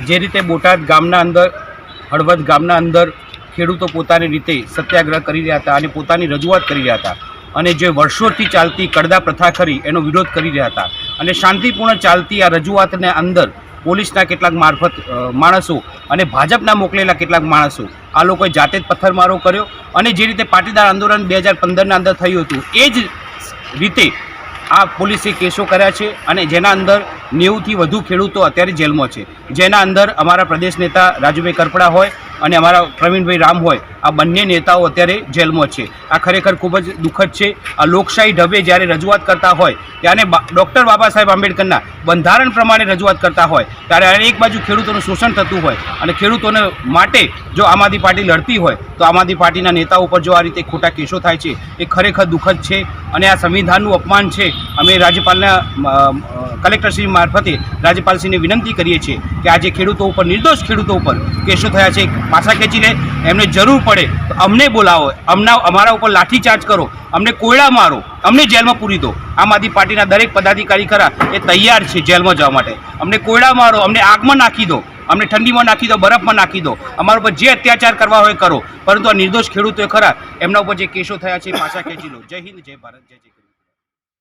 જે રીતે બોટાદ ગામના અંદર, હળવદ ગામના અંદર ખેડૂતો પોતાની રીતે સત્યાગ્રહ કરી રહ્યા હતા અને પોતાની રજૂઆત કરી રહ્યા હતા અને જે વર્ષોથી ચાલતી કડદા પ્રથા ખરી એનો વિરોધ કરી રહ્યા હતા અને શાંતિપૂર્ણ ચાલતી આ રજૂઆતને અંદર પોલીસના કેટલાક મારફત માણસો અને ભાજપના મોકલેલા કેટલાક માણસો આ લોકોએ જાતે જ પથ્થરમારો કર્યો અને જે રીતે પાટીદાર આંદોલન બે હજાર પંદરના અંદર થયું હતું એ જ રીતે આ પોલીસે કેસો કર્યા છે અને જેના અંદર નેવુંથી વધુ ખેડૂતો અત્યારે જેલમાં છે. જેના અંદર અમારા પ્રદેશ નેતા રાજુભાઈ કરપડા હોય અને અમારા પ્રવીણભાઈ રામ હોય, આ બંને નેતાઓ અત્યારે જેલમાં છે. આ ખરેખર ખૂબ જ દુઃખદ છે. આ લોકશાહી ઢબે જ્યારે રજૂઆત કરતા હોય, ત્યારે ડૉક્ટર બાબા સાહેબ આંબેડકરના બંધારણ પ્રમાણે રજૂઆત કરતા હોય, ત્યારે એક બાજુ ખેડૂતોનું શોષણ થતું હોય અને ખેડૂતોને માટે જો આમ આદમી પાર્ટી લડતી હોય, તો આમ આદમી પાર્ટીના નેતાઓ ઉપર જો આ રીતે ખોટા કેસો થાય છે, એ ખરેખર દુઃખદ છે અને આ સંવિધાનનું અપમાન છે. અમે રાજ્યપાલના કલેક્ટરશ્રી મારફતે રાજ્યપાલશ્રીને વિનંતી કરીએ છીએ કે આજે ખેડૂતો ઉપર, નિર્દોષ ખેડૂતો ઉપર કેસો થયા છે. પાછા ખેંચીને એમને જરૂર પડે તો અમને બોલાવો, અમના અમારા ઉપર લાઠીચાર્જ કરો, અમને કોયડા મારો, અમને જેલમાં પૂરી દો. આમ આદમી પાર્ટીના દરેક પદાધિકારી ખરા એ તૈયાર છે જેલમાં જવા માટે. અમને કોયડા મારો, અમને આગમાં નાખી દો, અમને ઠંડીમાં નાખી દો, બરફમાં નાખી દો. અમારા ઉપર જે અત્યાચાર કરવા હોય કરો. પરંતુ આ નિર્દોષ ખેડૂતો ખરા એમના ઉપર જે કેસો થયા છે પાછા ખેંચી લો. જય હિન્દ, જય ભારત, જય જય